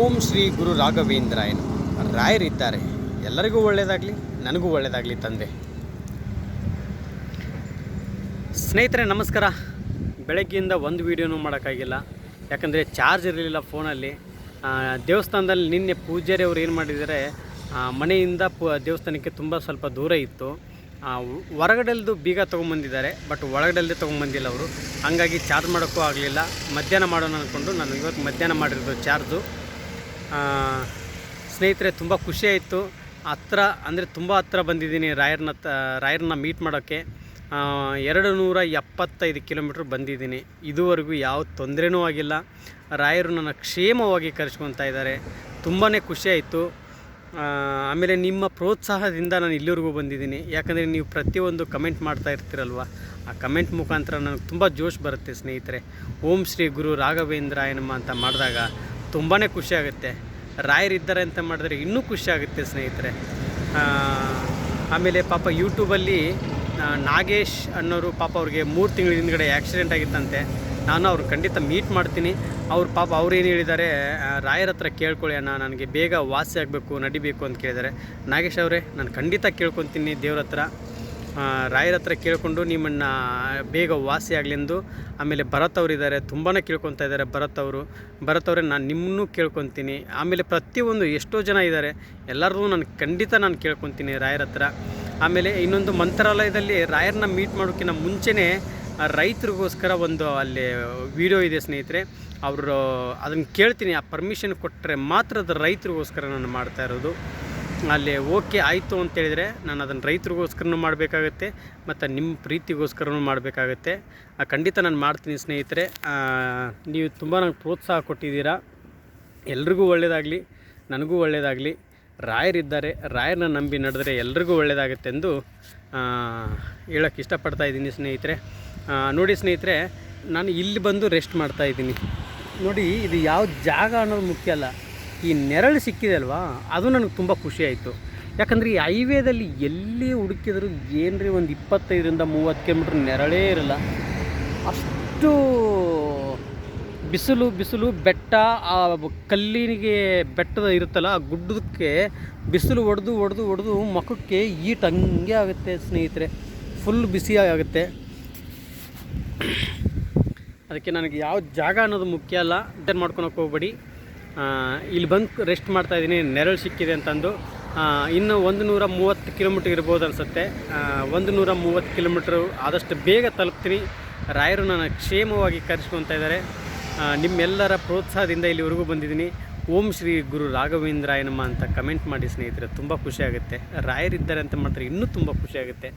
ಓಂ ಶ್ರೀ ಗುರು ರಾಘವೇಂದ್ರಾಯನು. ರಾಯರಿದ್ದಾರೆ. ಎಲ್ಲರಿಗೂ ಒಳ್ಳೆಯದಾಗಲಿ ನನಗೂ ಒಳ್ಳೆಯದಾಗಲಿ ತಂದೆ. ಸ್ನೇಹಿತರೆ, ನಮಸ್ಕಾರ. ಬೆಳಗ್ಗೆಯಿಂದ ಒಂದು ವೀಡಿಯೋನೂ ಮಾಡೋಕ್ಕಾಗಿಲ್ಲ. ಯಾಕಂದರೆ ಚಾರ್ಜ್ ಇರಲಿಲ್ಲ ಫೋನಲ್ಲಿ. ದೇವಸ್ಥಾನದಲ್ಲಿ ನಿನ್ನೆ ಪೂಜಾರಿ ಅವ್ರು ಏನು ಮಾಡಿದ್ದಾರೆ ಮನೆಯಿಂದ ಪು, ದೇವಸ್ಥಾನಕ್ಕೆ ತುಂಬ ಸ್ವಲ್ಪ ದೂರ ಇತ್ತು. ಹೊರಗಡೆಲ್ದು ಬೀಗ ತೊಗೊಂಬಂದಿದ್ದಾರೆ, ಬಟ್ ಒಳಗಡೆಲ್ದೇ ತೊಗೊಂಬಂದಿಲ್ಲ ಅವರು. ಹಾಗಾಗಿ ಚಾರ್ಜ್ ಮಾಡೋಕ್ಕೂ ಆಗಲಿಲ್ಲ. ಮಧ್ಯಾಹ್ನ ಮಾಡೋಣ ಅಂದ್ಕೊಂಡು ನಾನು ಇವತ್ತು ಮಧ್ಯಾಹ್ನ ಮಾಡಿರೋದು ಚಾರ್ಜು. ಸ್ನೇಹಿತರೆ, ತುಂಬ ಖುಷಿಯಾಯಿತು ಹತ್ರ, ಅಂದರೆ ತುಂಬ ಹತ್ರ ಬಂದಿದ್ದೀನಿ ರಾಯರ್ನ ರಾಯರನ್ನ ಮೀಟ್ ಮಾಡೋಕ್ಕೆ. ಎರಡು ನೂರ ಎಪ್ಪತ್ತೈದು ಕಿಲೋಮೀಟ್ರ್ ಬಂದಿದ್ದೀನಿ. ಇದುವರೆಗೂ ಯಾವ ತೊಂದರೆನೂ ಆಗಿಲ್ಲ. ರಾಯರು ನನ್ನ ಕ್ಷೇಮವಾಗಿ ಕರೆಸ್ಕೊತಾ ಇದ್ದಾರೆ. ತುಂಬಾ ಆಯಿತು. ಆಮೇಲೆ ನಿಮ್ಮ ಪ್ರೋತ್ಸಾಹದಿಂದ ನಾನು ಇಲ್ಲಿವರೆಗೂ ಬಂದಿದ್ದೀನಿ. ಯಾಕಂದರೆ ನೀವು ಪ್ರತಿಯೊಂದು ಕಮೆಂಟ್ ಮಾಡ್ತಾ ಇರ್ತೀರಲ್ವ? ಆ ಕಮೆಂಟ್ ಮುಖಾಂತರ ನನಗೆ ತುಂಬ ಜೋಶ್ ಬರುತ್ತೆ ಸ್ನೇಹಿತರೆ. ಓಂ ಶ್ರೀ ಗುರು ರಾಘವೇಂದ್ರ ಏನಮ್ಮ ಅಂತ ಮಾಡಿದಾಗ ತುಂಬಾ ಖುಷಿಯಾಗುತ್ತೆ ರಾಯರಿದ್ದಾರೆ ಅಂತ ಮಾಡಿದ್ರೆ ಇನ್ನೂ ಖುಷಿಯಾಗುತ್ತೆ ಸ್ನೇಹಿತರೆ. ಆಮೇಲೆ ಪಾಪ ಯೂಟ್ಯೂಬಲ್ಲಿ ನಾಗೇಶ್ ಅನ್ನೋರು ಪಾಪ ಅವ್ರಿಗೆ ಮೂರು ತಿಂಗಳ ಹಿಂದ್ಗಡೆ ಆ್ಯಕ್ಸಿಡೆಂಟ್ ಆಗಿತ್ತಂತೆ. ನಾನು ಅವ್ರು ಖಂಡಿತ ಮೀಟ್ ಮಾಡ್ತೀನಿ. ಅವ್ರು ಪಾಪ ಅವ್ರು ಏನು ಹೇಳಿದ್ದಾರೆ ರಾಯರ ಹತ್ರ ಕೇಳ್ಕೊಳ್ಳಿ ಅಣ್ಣ, ನನಗೆ ಬೇಗ ವಾಸಿ ಆಗಬೇಕು, ನಡಿಬೇಕು ಅಂತ ಕೇಳಿದ್ದಾರೆ ನಾಗೇಶ್ ಅವರೇ, ನಾನು ಖಂಡಿತ ಕೇಳ್ಕೊತೀನಿ ದೇವ್ರ ಹತ್ರ. ರಾಯರ ಹತ್ರ ಕೇಳಿಕೊಂಡು ನಿಮ್ಮನ್ನು ಬೇಗ ವಾಸಿ ಆಗಲೆಂದು ಆಮೇಲೆ ಭರತ್ ಅವರು ಇದ್ದಾರೆ ತುಂಬಾ ಕೇಳ್ಕೊತಾ ಇದ್ದಾರೆ ಭರತ್ ಅವರು. ಭರತ್ ಅವರೇ, ನಾನು ನಿಮ್ಮನ್ನೂ ಕೇಳ್ಕೊತೀನಿ ಆಮೇಲೆ ಪ್ರತಿಯೊಂದು ಎಷ್ಟೋ ಜನ ಇದ್ದಾರೆ ಎಲ್ಲರಿಗೂ ನಾನು ಖಂಡಿತ ನಾನು ಕೇಳ್ಕೊತೀನಿ ರಾಯರ ಹತ್ರ. ಆಮೇಲೆ ಇನ್ನೊಂದು ಮಂತ್ರಾಲಯದಲ್ಲಿ ರಾಯರನ್ನ ಮೀಟ್ ಮಾಡೋಕ್ಕಿಂತ ಮುಂಚೆನೇ ರೈತರಿಗೋಸ್ಕರ ಒಂದು ಅಲ್ಲಿ ವಿಡಿಯೋ ಇದೆ ಸ್ನೇಹಿತರೆ. ಅವರು ಅದನ್ನು ಕೇಳ್ತೀನಿ, ಆ ಪರ್ಮಿಷನ್ ಕೊಟ್ಟರೆ ಮಾತ್ರ ಅದು ರೈತರಿಗೋಸ್ಕರ ನಾನು ಮಾಡ್ತಾ ಇರೋದು. ಅಲ್ಲಿ ಓಕೆ ಆಯಿತು ಅಂತೇಳಿದರೆ ನಾನು ಅದನ್ನು ರೈತರಿಗೋಸ್ಕರನೂ ಮಾಡಬೇಕಾಗತ್ತೆ ಮತ್ತು ನಿಮ್ಮ ಪ್ರೀತಿಗೋಸ್ಕರನೂ ಮಾಡಬೇಕಾಗತ್ತೆ. ಖಂಡಿತ ನಾನು ಮಾಡ್ತೀನಿ ಸ್ನೇಹಿತರೆ. ನೀವು ತುಂಬ ನನಗೆ ಪ್ರೋತ್ಸಾಹ ಕೊಟ್ಟಿದ್ದೀರಾ. ಎಲ್ರಿಗೂ ಒಳ್ಳೆಯದಾಗಲಿ ನನಗೂ ಒಳ್ಳೆಯದಾಗಲಿ ರಾಯರಿದ್ದಾರೆ, ರಾಯರನ್ನ ನಂಬಿ ನಡೆದರೆ ಎಲ್ರಿಗೂ ಒಳ್ಳೆಯದಾಗುತ್ತೆ ಎಂದು ಹೇಳೋಕ್ಕೆ ಇಷ್ಟಪಡ್ತಾ ಇದ್ದೀನಿ ಸ್ನೇಹಿತರೆ. ನೋಡಿ ಸ್ನೇಹಿತರೆ, ನಾನು ಇಲ್ಲಿ ಬಂದು ರೆಸ್ಟ್ ಮಾಡ್ತಾ ಇದ್ದೀನಿ. ನೋಡಿ, ಇದು ಯಾವ ಜಾಗ ಅನ್ನೋದು ಮುಖ್ಯ ಅಲ್ಲ. ಈ ನೆರಳು ಸಿಕ್ಕಿದೆ ಅಲ್ವಾ? ಅದು ನನಗೆ ತುಂಬ ಖುಷಿ ಆಯಿತು. ಯಾಕಂದರೆ ಈ ಹೈವೇದಲ್ಲಿ ಎಲ್ಲಿ ಹುಡುಕಿದ್ರು ಏನ್ರಿ ಒಂದು ಇಪ್ಪತ್ತೈದರಿಂದ ಮೂವತ್ತು ಕಿಲೋಮೀಟ್ರ್ ನೆರಳೇ ಇರಲ್ಲ. ಅಷ್ಟು ಬಿಸಿಲು ಬಿಸಿಲು, ಬೆಟ್ಟ, ಆ ಕಲ್ಲಿನಿಗೆ ಬೆಟ್ಟದ ಇರುತ್ತಲ್ಲ, ಆ ಗುಡ್ಡಕ್ಕೆ ಬಿಸಿಲು ಒಡೆದು ಹೊಡೆದು ಹೊಡೆದು ಮುಖಕ್ಕೆ ಈಟ್ ಹಂಗೆ ಆಗುತ್ತೆ ಸ್ನೇಹಿತರೆ. ಫುಲ್ ಬಿಸಿ ಆಗುತ್ತೆ. ಅದಕ್ಕೆ ನನಗೆ ಯಾವ ಜಾಗ ಅನ್ನೋದು ಮುಖ್ಯ ಅಲ್ಲ. ಮಾಡ್ಕೊಳಕ್ಕೆ ಹೋಗ್ಬೇಡಿ. ಇಲ್ಲಿ ಬಂದು ರೆಸ್ಟ್ ಮಾಡ್ತಾ ಇದ್ದೀನಿ. ನೆರಳು ಸಿಕ್ಕಿದೆ ಅಂತಂದು. ಇನ್ನು ಒಂದು ನೂರ ಮೂವತ್ತು ಕಿಲೋಮೀಟ್ರ್ ಇರ್ಬೋದು ಅನಿಸುತ್ತೆ. ಒಂದು ನೂರ ಮೂವತ್ತು ಕಿಲೋಮೀಟ್ರು ಆದಷ್ಟು ಬೇಗ ತಲುಪ್ತೀನಿ. ರಾಯರು ನನ್ನ ಕ್ಷೇಮವಾಗಿ ಕರೆಸ್ಕೊತಾ ಇದ್ದಾರೆ. ನಿಮ್ಮೆಲ್ಲರ ಪ್ರೋತ್ಸಾಹದಿಂದ ಇಲ್ಲಿವರೆಗೂ ಬಂದಿದ್ದೀನಿ. ಓಂ ಶ್ರೀ ಗುರು ರಾಘವೇಂದ್ರಾಯನಮ್ಮ ಅಂತ ಕಮೆಂಟ್ ಮಾಡಿ ಸ್ನೇಹಿತರೆ, ತುಂಬ ಖುಷಿಯಾಗುತ್ತೆ ರಾಯರಿದ್ದಾರೆ ಅಂತ ಮಾಡ್ತಾರೆ ಇನ್ನೂ ತುಂಬ ಖುಷಿಯಾಗುತ್ತೆ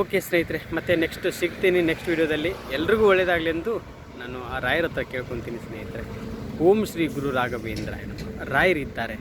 ಓಕೆ ಸ್ನೇಹಿತರೆ, ಮತ್ತೆ ನೆಕ್ಸ್ಟ್ ಸಿಗ್ತೀನಿ ನೆಕ್ಸ್ಟ್ ವೀಡಿಯೋದಲ್ಲಿ ಎಲ್ರಿಗೂ ಒಳ್ಳೆಯದಾಗಲಿ ಎಂದು ನಾನು ಆ ರಾಯರ ಹತ್ರ ಕೇಳ್ಕೊತೀನಿ ಸ್ನೇಹಿತರೆ. ಓಂ ಶ್ರೀ ಗುರು ರಾಘವೇಂದ್ರ ರಾಯರಿದ್ದಾರೆ.